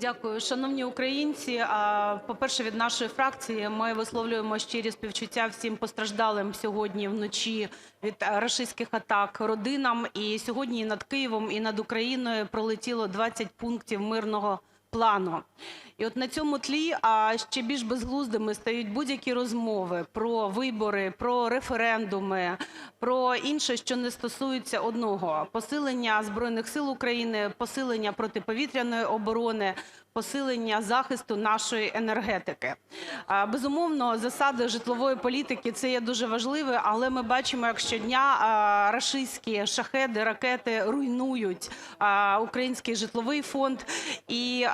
Дякую. Шановні українці, а, по-перше, від нашої фракції ми висловлюємо щирі співчуття всім постраждалим сьогодні вночі від е, рашистських атак родинам. І сьогодні над Києвом, і над Україною пролетіло 20 пунктів мирного плану. І от на цьому тлі а ще більш безглуздими стають будь-які розмови про вибори, про референдуми, про інше, що не стосується одного: посилення Збройних сил України, посилення протиповітряної оборони, посилення захисту нашої енергетики. Безумовно, засади житлової політики – це є дуже важливе, але ми бачимо, як щодня рашистські шахеди, ракети руйнують український житловий фонд. І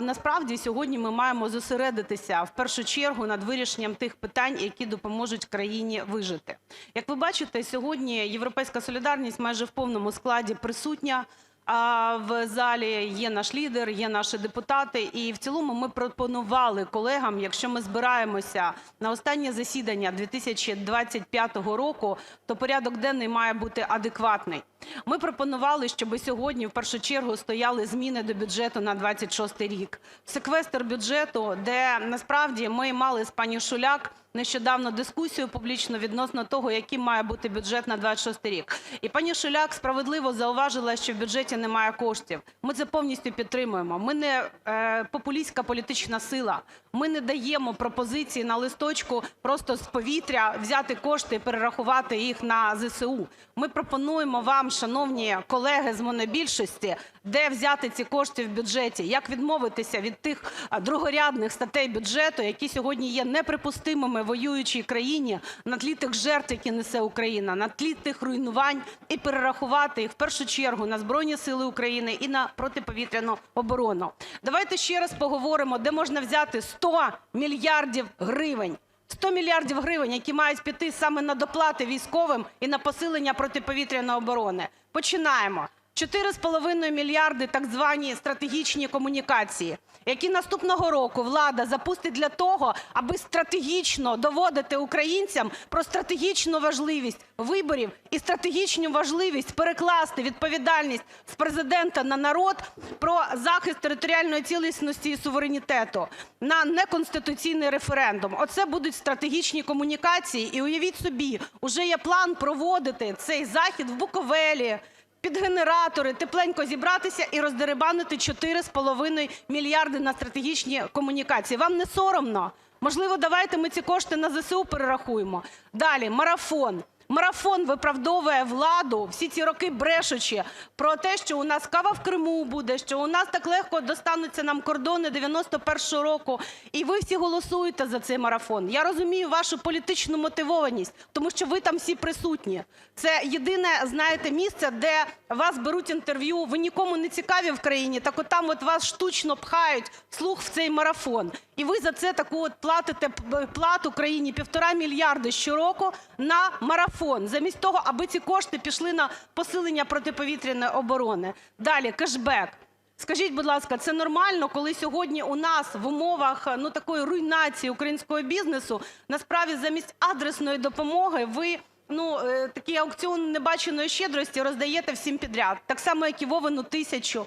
насправді сьогодні ми маємо зосередитися в першу чергу над вирішенням тих питань, які допоможуть країні вижити. Як ви бачите, сьогодні "Європейська солідарність" майже в повному складі присутня а, в залі. Є наш лідер, є наші депутати. І в цілому ми пропонували колегам, якщо ми збираємося на останнє засідання 2025 року, то порядок денний має бути адекватний. Ми пропонували, щоб сьогодні в першу чергу стояли зміни до бюджету на 26-й рік. Секвестр бюджету, де насправді ми мали з пані Шуляк нещодавно дискусію публічну відносно того, яким має бути бюджет на 26-й рік. І пані Шуляк справедливо зауважила, що в бюджеті немає коштів. Ми це повністю підтримуємо. Ми не е, популістська політична сила. Ми не даємо пропозиції на листочку просто з повітря взяти кошти і перерахувати їх на ЗСУ. Ми пропонуємо вам, шановні колеги з монобільшості, де взяти ці кошти в бюджеті, як відмовитися від тих другорядних статей бюджету, які сьогодні є неприпустимими воюючій країні на тлі тих жертв, які несе Україна, на тлі тих руйнувань, і перерахувати їх в першу чергу на Збройні Сили України і на протиповітряну оборону. Давайте ще раз поговоримо, де можна взяти 100 мільярдів гривень. 100 мільярдів гривень, які мають піти саме на доплати військовим і на посилення протиповітряної оборони. Починаємо. 4,5 мільярди так звані стратегічні комунікації, які наступного року влада запустить для того, аби стратегічно доводити українцям про стратегічну важливість виборів і стратегічну важливість перекласти відповідальність з Президента на народ про захист територіальної цілісності і суверенітету на неконституційний референдум. Оце будуть стратегічні комунікації. І уявіть собі, уже є план проводити цей захід в Буковелі, під генератори, тепленько зібратися і роздерибанити 4,5 мільярди на стратегічні комунікації. Вам не соромно? Можливо, давайте ми ці кошти на ЗСУ перерахуємо. Далі. Марафон. Марафон виправдовує владу, всі ці роки брешучи про те, що у нас кава в Криму буде, що у нас так легко достануться нам кордони 91-го року. І ви всі голосуєте за цей марафон. Я розумію вашу політичну мотивованість, тому що ви там всі присутні. Це єдине, знаєте, місце, де вас беруть інтерв'ю, ви нікому не цікаві в країні, так от там от вас штучно пхають слух в цей марафон. І ви за це таку от платите плату країні півтора мільярди щороку на марафон, замість того, аби ці кошти пішли на посилення протиповітряної оборони. Далі кешбек. Скажіть, будь ласка, це нормально, коли сьогодні у нас в умовах ну такої руйнації українського бізнесу насправді замість адресної допомоги ви ну е, такий аукціон небаченої щедрості роздаєте всім підряд, так само як і Вовину тисячу.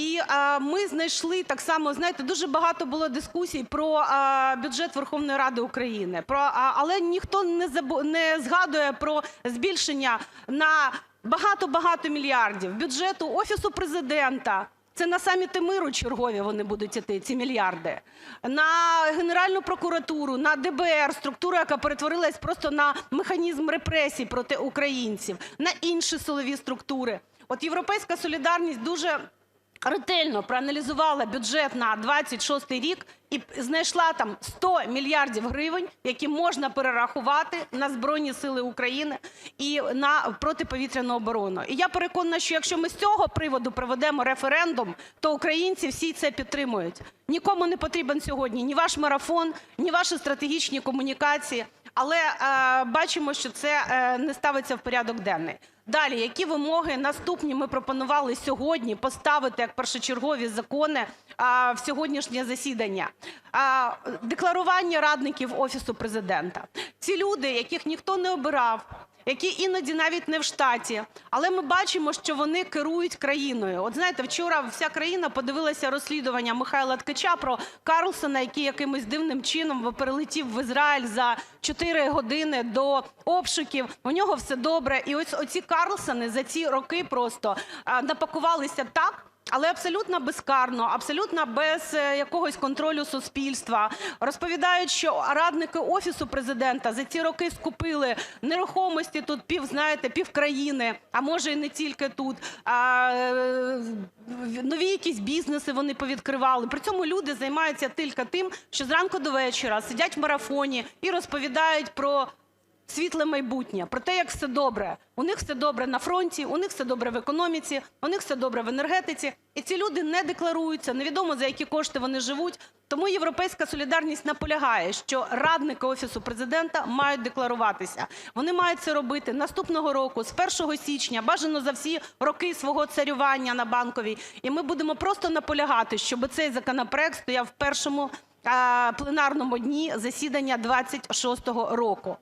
І ми знайшли так само, знаєте, дуже багато було дискусій про бюджет Верховної Ради України. Але ніхто не згадує про збільшення на багато-багато мільярдів бюджету Офісу Президента. Це на саміти миру чергові вони будуть іти, ці мільярди. На Генеральну прокуратуру, на ДБР, структуру, яка перетворилась просто на механізм репресій проти українців, на інші силові структури. От "Європейська солідарність" дуже ретельно проаналізувала бюджет на 26-й рік і знайшла там 100 мільярдів гривень, які можна перерахувати на Збройні Сили України і на протиповітряну оборону. І я переконана, що якщо ми з цього приводу проведемо референдум, то українці всі це підтримують. Нікому не потрібен сьогодні ні ваш марафон, ні ваші стратегічні комунікації, але е, бачимо, що це е, не ставиться в порядок денний. Далі, які вимоги наступні ми пропонували сьогодні поставити як першочергові закони в сьогоднішнє засідання? Декларування радників Офісу Президента. Ці люди, яких ніхто не обирав, які іноді навіть не в штаті, але ми бачимо, що вони керують країною. От знаєте, вчора вся країна подивилася розслідування Михайла Ткача про Карлсона, який якимось дивним чином перелетів в Ізраїль за 4 години до обшуків. У нього все добре. І ось оці Карлсони за ці роки просто напакувалися так, але абсолютно безкарно, абсолютно без е, якогось контролю суспільства. Розповідають, що радники Офісу Президента за ці роки скупили нерухомості тут пів, знаєте, півкраїни, а може і не тільки тут. А, е, нові якісь бізнеси вони повідкривали. При цьому люди займаються тільки тим, що зранку до вечора сидять в марафоні і розповідають про світле майбутнє, про те, як все добре. У них все добре на фронті, у них все добре в економіці, у них все добре в енергетиці. І ці люди не декларуються, невідомо за які кошти вони живуть. Тому "Європейська солідарність" наполягає, що радники Офісу Президента мають декларуватися. Вони мають це робити наступного року, з 1 січня, бажано за всі роки свого царювання на Банковій. І ми будемо просто наполягати, щоб цей законопроект стояв в першому пленарному дні засідання 26-го року.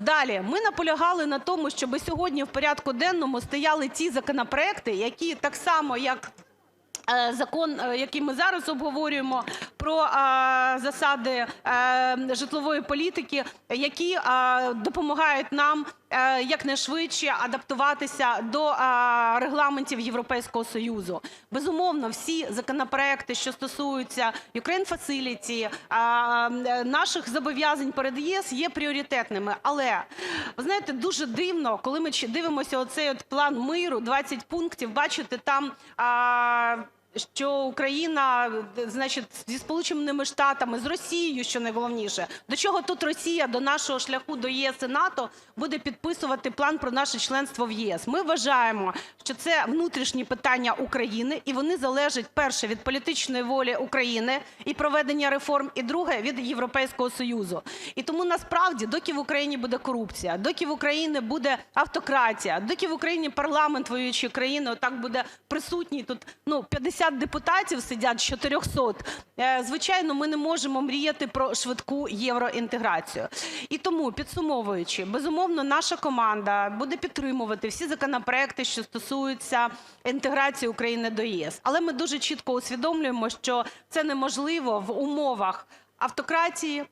Далі. Ми наполягали на тому, щоб сьогодні в порядку денному стояли ті законопроекти, які так само, як е, закон, е, який ми зараз обговорюємо, про е, засади е, житлової політики, які е, допомагають нам е, якнайшвидше адаптуватися до е, регламентів Європейського Союзу. Безумовно, всі законопроекти, що стосуються Ukraine Facility, е, е, наших зобов'язань перед ЄС, є пріоритетними. Але, ви знаєте, дуже дивно, коли ми дивимося оцей от план миру, 20 пунктів, бачите, там що Україна, значить, зі Сполученими Штатами, з Росією, що найголовніше. До чого тут Росія до нашого шляху до ЄС і НАТО буде підписувати план про наше членство в ЄС? Ми вважаємо, що це внутрішні питання України, і вони залежать, перше, від політичної волі України і проведення реформ, і друге – від Європейського Союзу. І тому насправді, доки в Україні буде корупція, доки в Україні буде автократія, доки в Україні парламент воюючої країни отак буде присутній, тут ну 50 депутатів сидять з 400, е, звичайно, ми не можемо мріяти про швидку євроінтеграцію. І тому, підсумовуючи, безумовно, наша команда буде підтримувати всі законопроекти, що стосуються інтеграції України до ЄС. Але ми дуже чітко усвідомлюємо, що це неможливо в умовах автократії,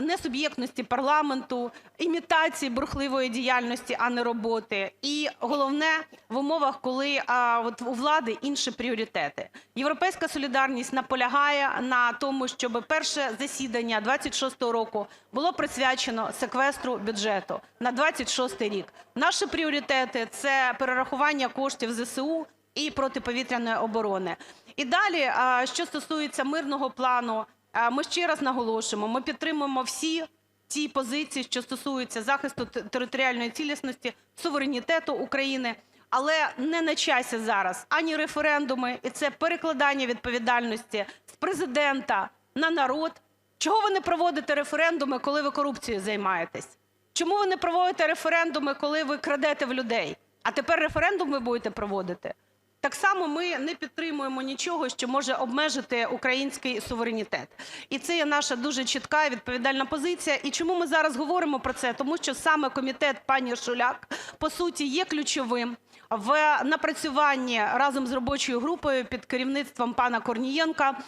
несуб'єктності парламенту, імітації бурхливої діяльності, а не роботи. І головне в умовах, коли а, у влади інші пріоритети. Європейська солідарність наполягає на тому, щоб перше засідання 26-го року було присвячено секвестру бюджету на 26-й рік. Наші пріоритети – це перерахування коштів ЗСУ і протиповітряної оборони. І далі, а, що стосується мирного плану, а, ми ще раз наголошуємо, ми підтримуємо всі ті позиції, що стосуються захисту територіальної цілісності, суверенітету України. Але не на часі зараз ані референдуми, і це перекладання відповідальності з Президента на народ. Чого ви не проводите референдуми, коли ви корупцією займаєтесь? Чому ви не проводите референдуми, коли ви крадете в людей? А тепер референдум ви будете проводити? Так само ми не підтримуємо нічого, що може обмежити український суверенітет. І це є наша дуже чітка і відповідальна позиція. І чому ми зараз говоримо про це? Тому що саме комітет пані Шуляк, по суті, є ключовим в напрацюванні разом з робочою групою під керівництвом пана Корнієнка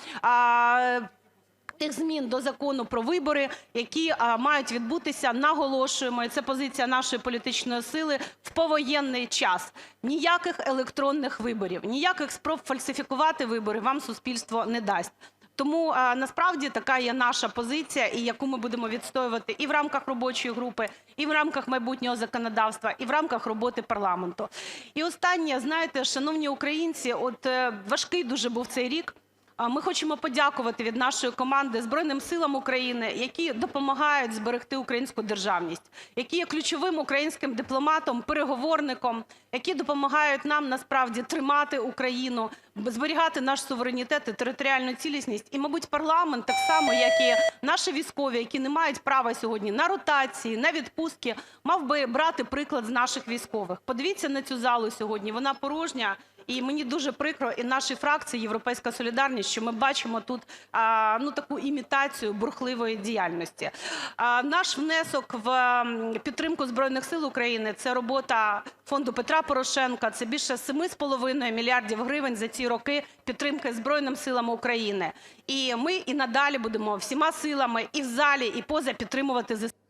тих змін до Закону про вибори, які мають відбутися, наголошуємо, і це позиція нашої політичної сили, в повоєнний час. Ніяких електронних виборів, ніяких спроб фальсифікувати вибори вам суспільство не дасть. Тому насправді така є наша позиція, і яку ми будемо відстоювати і в рамках робочої групи, і в рамках майбутнього законодавства, і в рамках роботи парламенту. І останнє, знаєте, шановні українці, от е, важкий дуже був цей рік. Ми хочемо подякувати від нашої команди Збройним силам України, які допомагають зберегти українську державність, які є ключовим українським дипломатом, переговорником, які допомагають нам насправді тримати Україну, зберігати наш суверенітет і територіальну цілісність. І, мабуть, парламент, так само як і наші військові, які не мають права сьогодні на ротації, на відпустки, мав би брати приклад з наших військових. Подивіться на цю залу сьогодні, вона порожня. І мені дуже прикро, і нашій фракції "Європейська солідарність", що ми бачимо тут ну, таку імітацію бурхливої діяльності. Наш внесок в підтримку Збройних Сил України – це робота фонду Петра Порошенка, це більше 7,5 мільярдів гривень за ці роки підтримки Збройним силам України. І ми і надалі будемо всіма силами і в залі, і поза підтримувати ЗСУ.